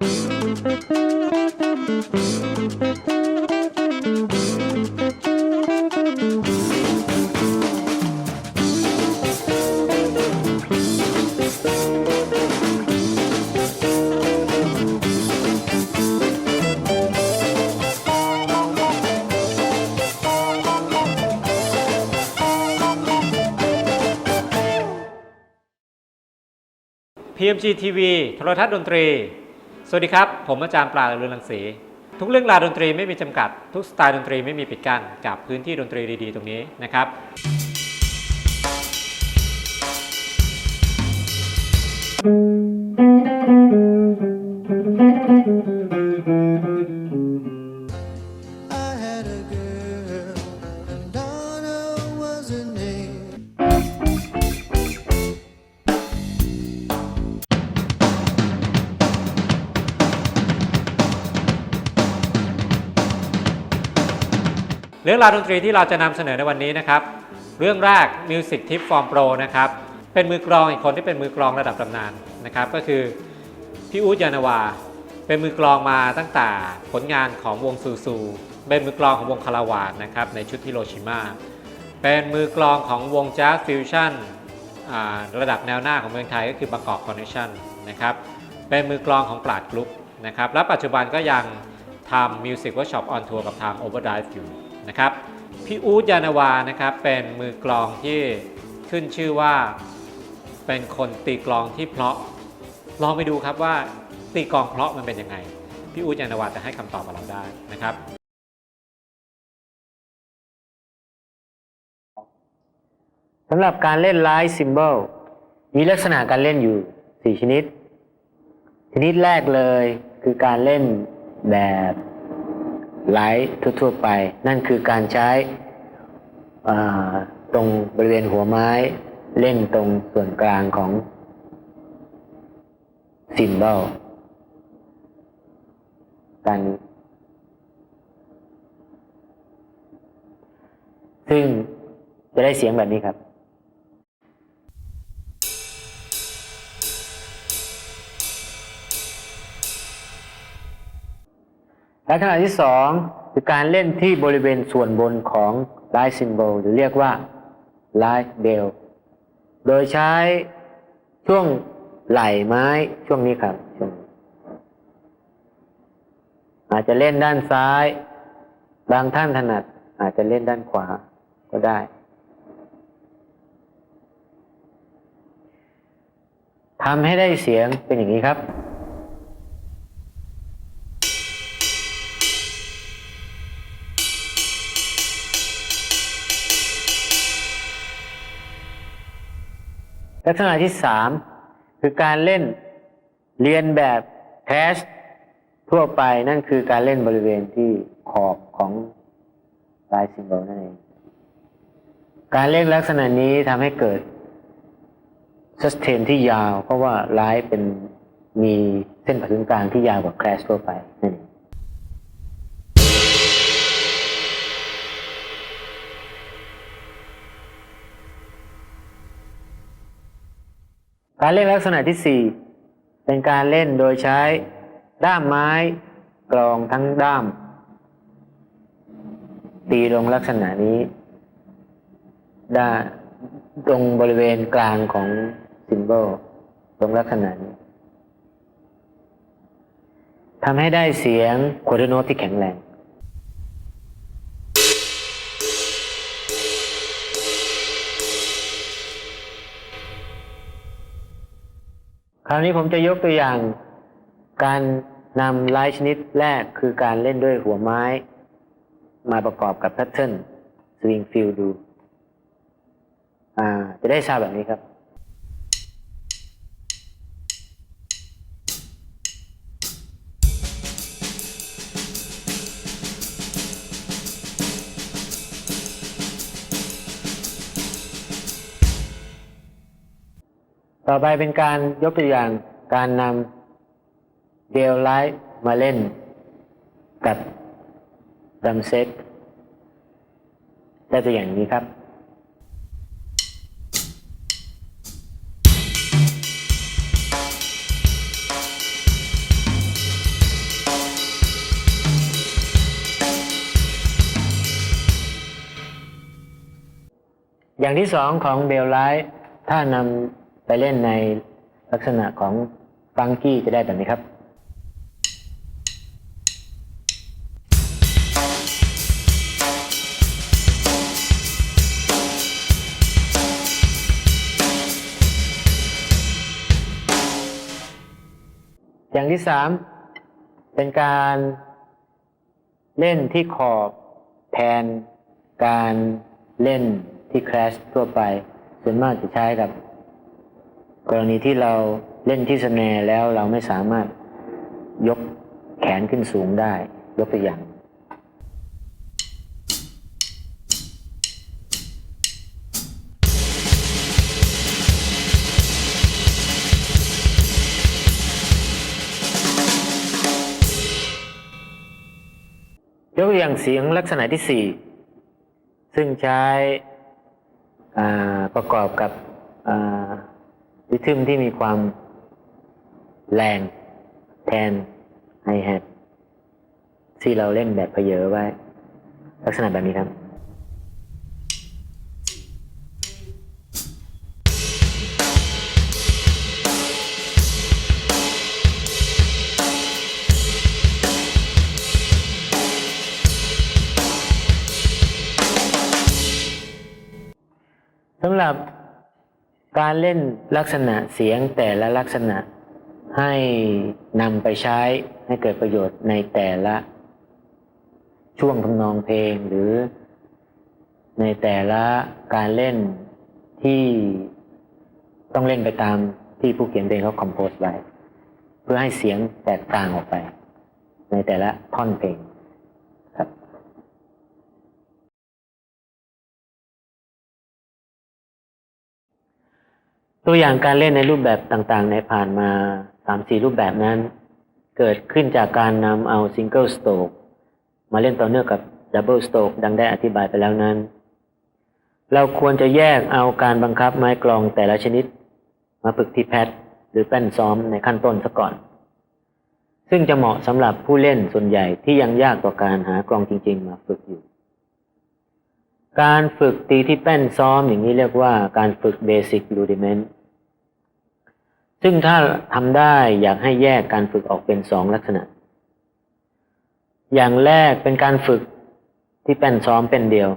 PMG TV โทรทัศน์ดนตรี สวัสดีครับ ผมอาจารย์ปลาเรือนรังสี ทุกเรื่องราวดนตรีไม่มีจำกัด ทุกสไตล์ดนตรีไม่มีปิดกั้นกับพื้นที่ดนตรีดีๆ ตรงนี้นะครับ I รื่องราวดนตรีที่เราจะนำเสนอในวันนี้นะครับ เรื่องแรก Music Tip Form Pro นะครับ เป็นมือกลองอีกคนที่เป็นมือกลองระดับตำนานนะครับ ก็คือพี่อู๊ดยานาวา เป็นมือกลองมาตั้งแต่ผลงานของวงซูซู เป็นมือกลองของวงคาราวานนะครับในชุดฮิโรชิมาเป็นมือกลองของวงแจ๊สฟิวชั่นระดับแนวหน้าของเมืองไทยก็คือบางกอกคอนเนคชั่นนะครับ เป็นมือกลองของปราดกรุ๊ปนะครับ และปัจจุบันก็ยังทำมิวสิกเวิร์กช็อปออนทัวร์กับทาง Overdrive อยู่ นะครับพี่อู๊ดยานาวานะครับเป็นมือกลองที่ขึ้นชื่อว่าเป็นคนตีกลองที่เพราะ ลองไปดูครับว่าตีกลองเพราะมันเป็นยังไง พี่อู๊ดยานาวาจะให้คำตอบกับเราได้นะครับ สำหรับการเล่นไลท์ซิม b บลมีลักษณะการเล่นอยู่ 4 ชนิด ชนิดแรกเลยคือการเล่นแบบ ไลท์ทั่วๆไป นั่นคือการใช้ตรงบริเวณหัวไม้เล่นตรงส่วนกลางของซิม b บลการนี้ซึ่งจะได้เสียงแบบนี้ครับ ลักษณะที่สองคือการเล่นที่บริเวณส่วนบนของไลท์ซิม b บลหรือเรียกว่าไลท์เบลโดยใช้ช่วงไหล่ไม้ช่วงนี้ครับช่วงอาจจะเล่นด้านซ้าย บางท่านถนัด อาจจะเล่นด้านขวาก็ได้ ทำให้ได้เสียงเป็นอย่างนี้ครับ ลักษณะที่สามคือการเล่นเรียนแบบแคชทั่วไปนั่นคือการเล่นบริเวณที่ขอบของลายซิมโบลนั่นเอง การเล่นลักษณะนี้ทำให้เกิดสเตนที่ยาว เพราะว่าลท์เป็นมีเส้นผ่าศูนย์กลางที่ยาวกว่าแคลชทั่วไปนั่นเอง การเล่นลักษณะที่ 4 เป็นการเล่นโดยใช้ ด้ามไม้กลองทั้งด้าม ตีลงลักษณะนี้ด้าตรงบริเวณกลางของซิมโบลตรงลักษณะนี้ทำให้ได้เสียงควอเตอร์โนที่แข็งแรง คราวนี้ผมจะยกตัวอย่างการนำลายชนิดแรกคือการเล่นด้วยหัวไม้ มาประกอบกับแพทเทิร์นสวิงฟิลดู อ่า จะได้ทราบแบบนี้ครับ ต่อไปเป็นการยกตัวอย่างการนำเดลไลท์มาเล่นกับดัมเซ็ตได้ตัวอย่างนี้ครับอย่างที่สองของเบลไลท์ถ้านำ ไปเล่นในลักษณะของฟังกี้จะได้แบบนี้ครับอย่างที่สามเป็นการเล่นที่ขอบแทนการเล่นที่คลาสทั่วไป ส่วนมากจะใช้กับ กรณีที่เราเล่นที่สแนร์แล้วเราไม่สามารถยกแขนขึ้นสูงได้ ยกตัวอย่างยกตัวอย่างเสียงลักษณะที่สี่ซึ่งใช้ประกอบกับ ริทึมที่มีความแรงแทนไฮแฮทที่เราเล่นแบบเพเยอไว้ ลักษณะแบบนี้ครับสำหรับ การเล่นลักษณะเสียงแต่ละลักษณะให้นำไปใช้ให้เกิดประโยชน์ในแต่ละช่วงทำนองเพลงหรือ ในแต่ละการเล่นที่ต้องเล่นไปตามที่ผู้เขียนเพลงเขาคอมโพสไว้ เพื่อให้เสียงแตกต่างออกไป ในแต่ละท่อนเพลง ตัวอย่างการเล่นในรูปแบบต่างๆ ในผ่านมาสามสี่รูปแบบนั้น เกิดขึ้นจากการนำเอาซิงเกิลสโตกมาเล่นต่อเนื่องกับดับเบิลสโตกดังได้อธิบายไปแล้วนั้น เราควรจะแยกเอาการบังคับไม้กลองแต่ละชนิด มาฝึกที่แพดหรือแป้นซ้อมในขั้นต้นซะก่อน ซึ่งจะเหมาะสำหรับผู้เล่นส่วนใหญ่ที่ยังยากต่อการหากลองจริง ๆ มาฝึกอยู่ การฝึกตีที่แป้นซ้อมอย่างนี้เรียกว่าการฝึกเบสิกรูดิเมนต์ ซึ่งถ้าทำได้อยากให้แยกการฝึกออกเป็นสองลักษณะ อย่างแรกเป็นการฝึกที่แป้นซ้อมเป็นเดียว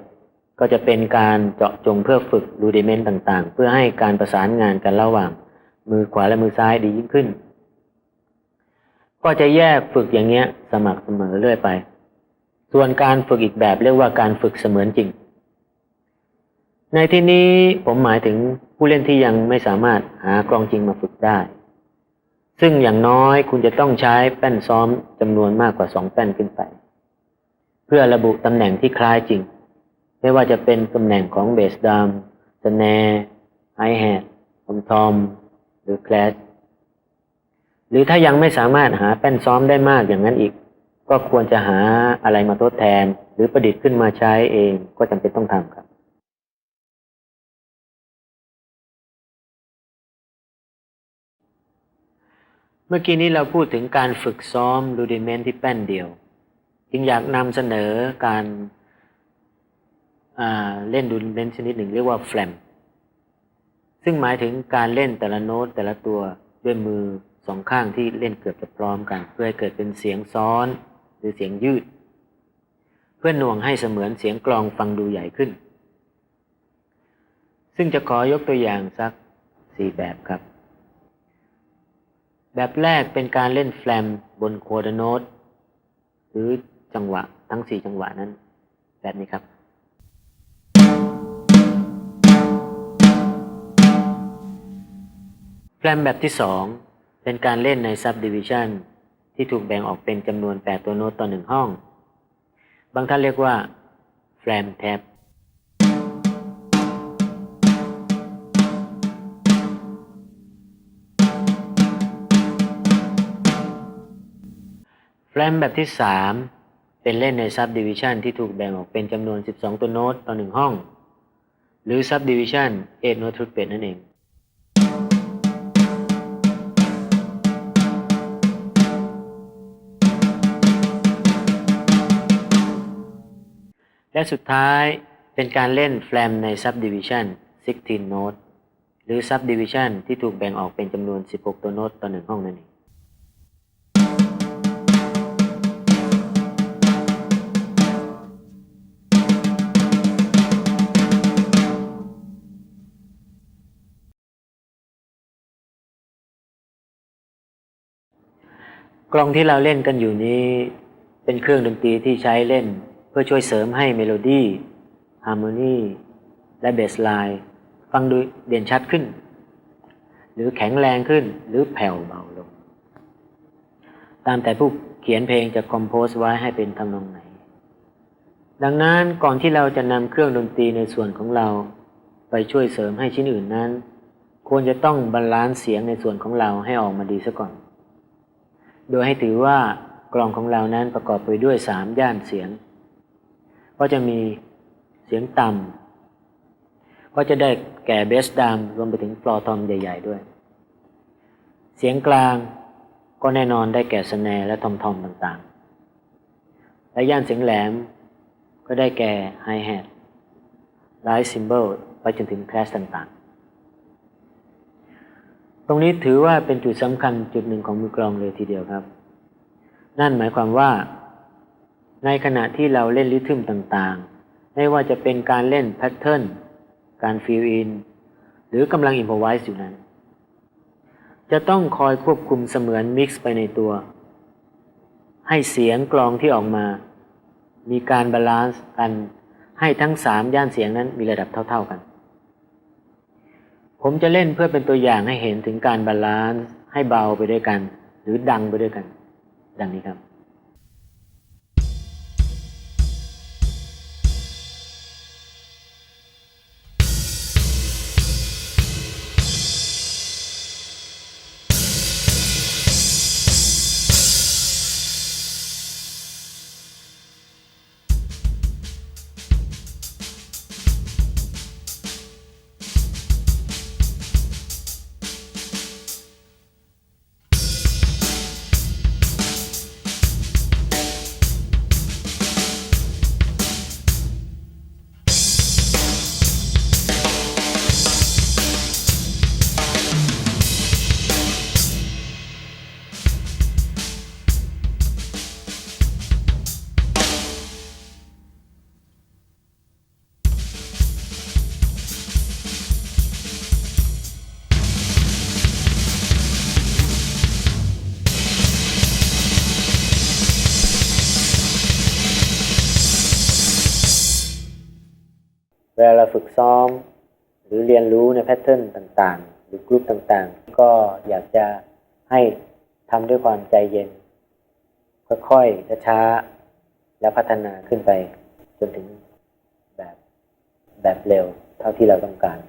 ก็จะเป็นการเจาะจงเพื่อฝึกรูดิเมนต์ต่างๆ เพื่อให้การประสานงานกันระหว่าง มือขวาและมือซ้ายดียิ่งขึ้น ก็จะแยกฝึกอย่างเงี้ย สม่ำเสมอเรื่อยไป ส่วนการฝึกอีกแบบเรียกว่าการฝึกเสมือนจริง ในที่นี้ผมหมายถึง ผู้เล่นที่ยังไม่สามารถหากลองจริงมาฝึกได้ ซึ่งอย่างน้อยคุณจะต้องใช้แป้นซ้อมจำนวนมากกว่าสองแป้นขึ้นไป เพื่อระบุตำแหน่งที่คล้ายจริง ไม่ว่าจะเป็นตำแหน่งของเบสดัมสแนร์ไฮแฮททอมทอม หรือแคลชหรือถ้ายังไม่สามารถหาแป้นซ้อมได้มากอย่างนั้นอีก ก็ควรจะหาอะไรมาทดแทน หรือประดิษฐ์ขึ้นมาใช้เองก็จำเป็นต้องทำครับ เมื่อกี้นี้เราพูดถึงการฝึกซ้อมรูดิเมนที่แป้นเดียว จึงอยากนำเสนอการเล่นรูดิเมนชนิดหนึ่งเรียกว่าแฟลมซึ่งหมายถึงการเล่นแต่ละโน้ตแต่ละตัวด้วยมือสองข้างที่เล่นเกือบจะพร้อมกัน เพื่อให้เกิดเป็นเสียงซ้อนหรือเสียงยืด เพื่อหน่วงให้เสมือนเสียงกลองฟังดูใหญ่ขึ้น ซึ่งจะขอยกตัวอย่างสักสี่แบบครับ แบบแรกเป็นการเล่นแฟลมบนโคดโนตหรือจังหวะทั้งสี่จังหวะนั้น แบบนี้ครับแฟลมแบบที่สองเป็นการเล่นใน subdivision ที่ถูกแบ่งออกเป็นจำนวน 8 ตัวโน้ตต่อหนึ่งห้อง บางท่านเรียกว่าแฟลมแท็บ แฟลมแบบที่ 3 เป็นเล่นใน subdivision ที่ถูกแบ่งออกเป็นจำนวน 12 ตัวโน้ตต่อหนึ่งห้อง หรือ subdivision 8 note trumpet นั่นเองและสุดท้ายเป็นการเล่นแฟลมใน subdivision 16โน้ตหรือ subdivision ที่ถูกแบ่งออกเป็นจำนวน 16 ตัวโน้ตต่อหนึ่งห้องนั่นเอง กลองที่เราเล่นกันอยู่นี้ เป็นเครื่องดนตรีที่ใช้เล่น เพื่อช่วยเสริมให้เมโลดี้ฮาร์โมนีและเบสไลน์ฟังดูเด่นชัดขึ้น หรือแข็งแรงขึ้นหรือแผ่วเบาลง ตามแต่ผู้เขียนเพลงจะคอมโพสไว้ให้เป็นทำนองไหน ดังนั้นก่อนที่เราจะนำเครื่องดนตรีในส่วนของเรา ไปช่วยเสริมให้ชิ้นอื่นนั้น ควรจะต้องบาลานซ์เสียงในส่วนของเราให้ออกมาดีซะก่อน โดยให้ถือว่ากลองของเรานั้นประกอบไปด้วยสามย่านเสียง ก็จะมีเสียงต่ำก็จะได้แก่เบสดามรวมไปถึงฟลอทอมใหญ่ ๆ ด้วย เสียงกลางก็แน่นอนได้แก่สแนและทอมทอมต่างๆ และย่านเสียงแหลมก็ได้แก่ไฮแฮทไลท์ซิมเบิลไปจนถึงแคลสต่างๆ ตรงนี้ถือว่าเป็นจุดสำคัญจุดหนึ่งของมือกลองเลยทีเดียวครับ นั่นหมายความว่า ในขณะที่เราเล่นริทึมต่างๆ ไม่ว่าจะเป็นการเล่นแพทเทิร์นการฟิลอินหรือกำลังอินพอไวส์อยู่นั้น จะต้องคอยควบคุมเสมือนมิกซ์ไปในตัว ให้เสียงกลองที่ออกมา มีการบาลานซ์กันให้ทั้งสามย่านเสียงนั้นมีระดับเท่า ๆกัน ผมจะเล่นเพื่อเป็นตัวอย่างให้เห็นถึงการบาลานซ์ให้เบาไปด้วยกัน หรือดังไปด้วยกัน ดังนี้ครับ วลาเราฝึกซ้อม หรือเรียนรู้ในแพทเทิร์นต่างๆ หรือกรุ๊ปต่างๆ ก็อยากจะให้ทำด้วยความใจเย็น ค่อยๆช้าๆแล้วพัฒนาขึ้นไปจนถึงแบบแบบเร็วเท่าที่เราต้องการ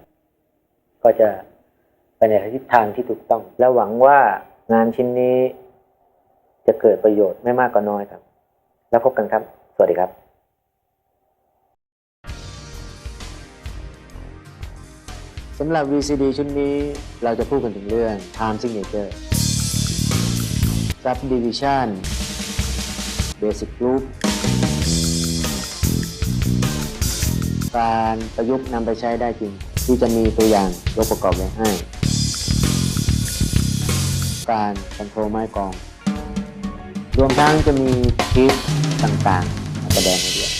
ก็จะไปในทิศทางที่ถูกต้อง และหวังว่างานชิ้นนี้จะเกิดประโยชน์ไม่มากก็น้อยครับ แล้วพบกันครับ สวัสดีครับ สำหรับ VCD ชุดนี้เราจะพูดกันถึงเรื่อง Time Signature Subdivision Basic Group การประยุกต์นำไปใช้ได้จริง ที่จะมีตัวอย่างยกประกอบไว้ให้ การคอนโทรลไม้กลอง รวมทั้งจะมีคลิปต่างๆมาแสดงให้ด้วย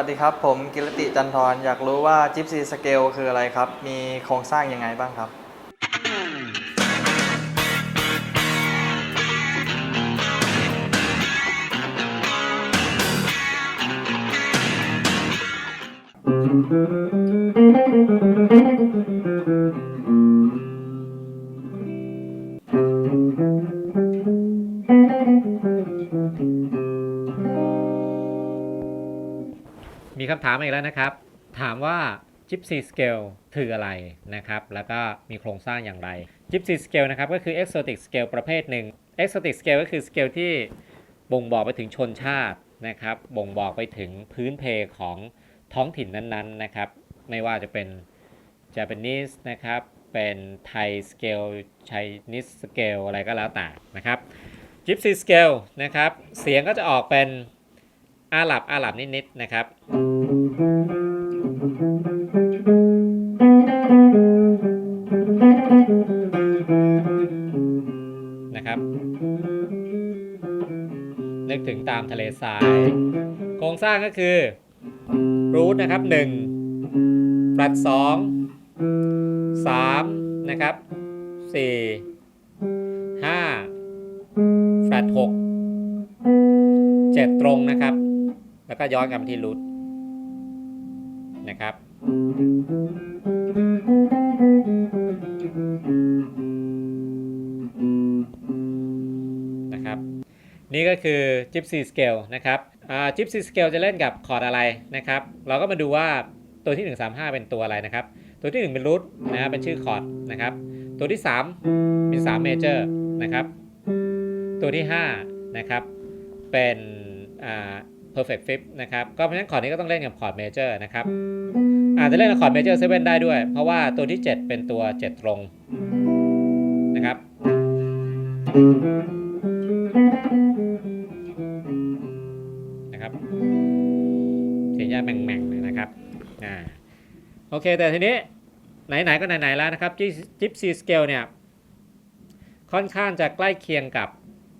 วัสดีครับ ผมกิรติจันทร์อยากรู้ว่าจิปซีสเกลคืออะไรครับ มีโครงสร้างยังไงบ้างครับมีคามอีกแล้วนะครับ ถามว่า Gypsy Scale คืออะไรนะครับ แล้วก็มีโครงสร้างอย่างไร Gypsy Scale นะครับก็คือ Exotic Scale ประเภทหนึ่ง Exotic Scale ก็คือสเกลที่บ่งบอกไปถึงชนชาตินะครับ บ่งบอกไปถึงพื้นเพของท้องถิ่นนั้นๆนะครับ ไม่ว่าจะเป็น Japanese นะครับ เป็นไทยสเกล Chinese scale อะไรก็แล้วแต่นะครับ Gypsy scale นะครับ เสียงก็จะออกเป็น อาหรับอาหรับนิดๆนะครับ นะครับ นึกถึงตามทะเลทราย โครงสร้างก็คือ รูทนะครับ1แฟลต2 3 นะครับ 4 5แฟลต6 7 ตรงนะครับ แล้วก็ย้อนกลับมาที่รูทนะครับ นะครับ นี่ก็คือ Gypsy Scale นะครับอ่า Gypsy Scale จะเล่นกับคอร์ดอะไรนะครับ เราก็มาดูว่าตัวที่ 135 เป็นตัวอะไรนะครับ ตัวที่ 1 เป็นรูทนะครับเป็นชื่อคอร์ดนะครับ ตัวที่ 3 เป็น3 Major นะครับ ตัวที่ 5 นะครับ เป็นอ่า perfect fifth นะครับ ก็เพราะฉะนั้นคอร์ดนี้ก็ต้องเล่นกับคอร์ด Major นะครับ อาจจะเล่นกับคอร์ด Major 7ได้ด้วย เพราะว่าตัวที่ 7 เป็นตัว 7 ตรงนะครับ นะครับ เสียงยาแหม่งๆเลยนะครับ อ่า โอเค แต่ทีนี้ไหนๆก็ไหนๆแล้วนะครับ Gypsy Scale เนี่ย ค่อนข้างจะใกล้เคียงกับ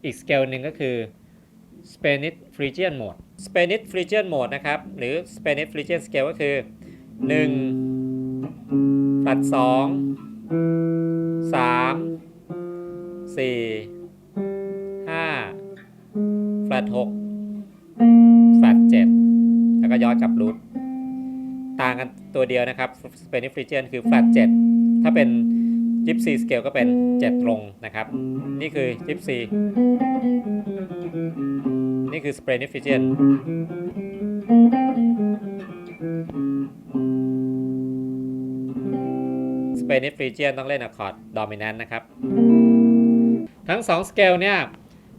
อีกสเกลหนึ่งก็คือ Spanish Phrygian Mode Spanish Phrygian Mode นะครับ หรือ Spanish Phrygian Scale ก็คือ1ฟลัด 2 3 4 5ฟลัด6แฟลต7แล้วก็ย้อนกลับรูทต่างกันตัวเดียวนะครับ Spanish Phrygian คือแฟลต7ถ้าเป็น Gypsy Scale ก็เป็น 7 ตรงนะครับ นี่คือ Gypsy นี่คือ Spanish Phrygian Spanish Phrygian ต้องเล่นอะคอร์ด Dominant นะครับ ทั้ง2สเกลเนี่ย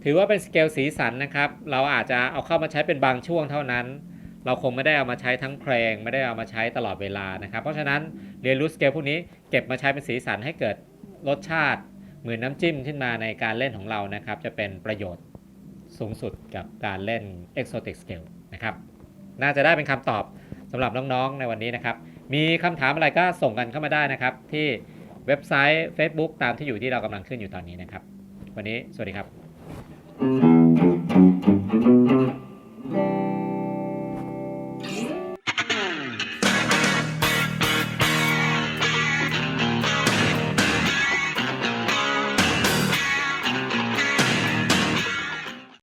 ถือว่าเป็นสเกลสีสันนะครับ เราอาจจะเอาเข้ามาใช้เป็นบางช่วงเท่านั้น เราคงไม่ได้เอามาใช้ทั้งเพลง ไม่ได้เอามาใช้ตลอดเวลานะครับ เพราะฉะนั้นเรียนรู้สเกลพวกนี้เก็บมาใช้เป็นสีสันให้เกิดรสชาติ เหมือนน้ำจิ้มขึ้นมาในการเล่นของเรานะครับ จะเป็นประโยชน์ สูงสุดกับการเล่น Exotic Scale นะครับ น่าจะได้เป็นคำตอบสำหรับน้องๆในวันนี้นะครับ มีคำถามอะไรก็ส่งกันเข้ามาได้นะครับ ที่เว็บไซต์ Facebook ตามที่อยู่ที่เรากำลังขึ้นอยู่ตอนนี้นะครับ วันนี้สวัสดีครับ